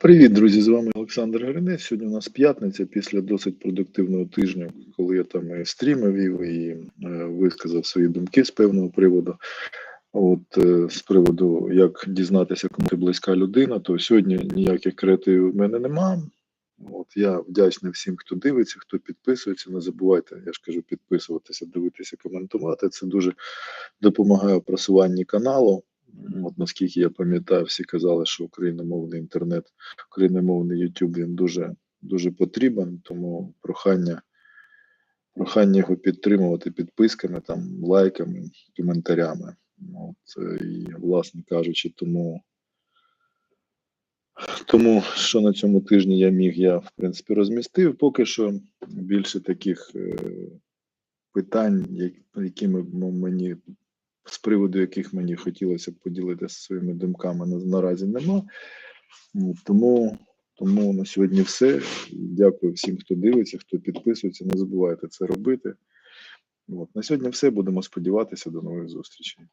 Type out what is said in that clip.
Привіт, друзі! З вами Олександр Гринець. Сьогодні у нас п'ятниця після досить продуктивного тижня, коли я там і стріми вів і е, висказав свої думки з певного приводу. От е, з приводу, як дізнатися, кому ти близька людина, то сьогодні ніяких креативів в мене нема. От я вдячний всім, хто дивиться, хто підписується. Не забувайте, я ж кажу, підписуватися, дивитися, коментувати. Це дуже допомагає просуванні каналу. От наскільки я пам'ятаю, всі казали, що україномовний інтернет, україномовний YouTube він дуже дуже потрібен, тому прохання, прохання його підтримувати підписками, там, лайками, коментарями. От, е, і, власне кажучи, тому, тому що на цьому тижні я міг, я в принципі розмістив. Поки що більше таких е, питань, як- якими мені з приводу яких мені хотілося б поділитися своїми думками наразі нема. Тому, тому на сьогодні все. Дякую всім, хто дивиться, хто підписується. Не забувайте це робити. От. На сьогодні все. Будемо сподіватися. До нових зустрічей.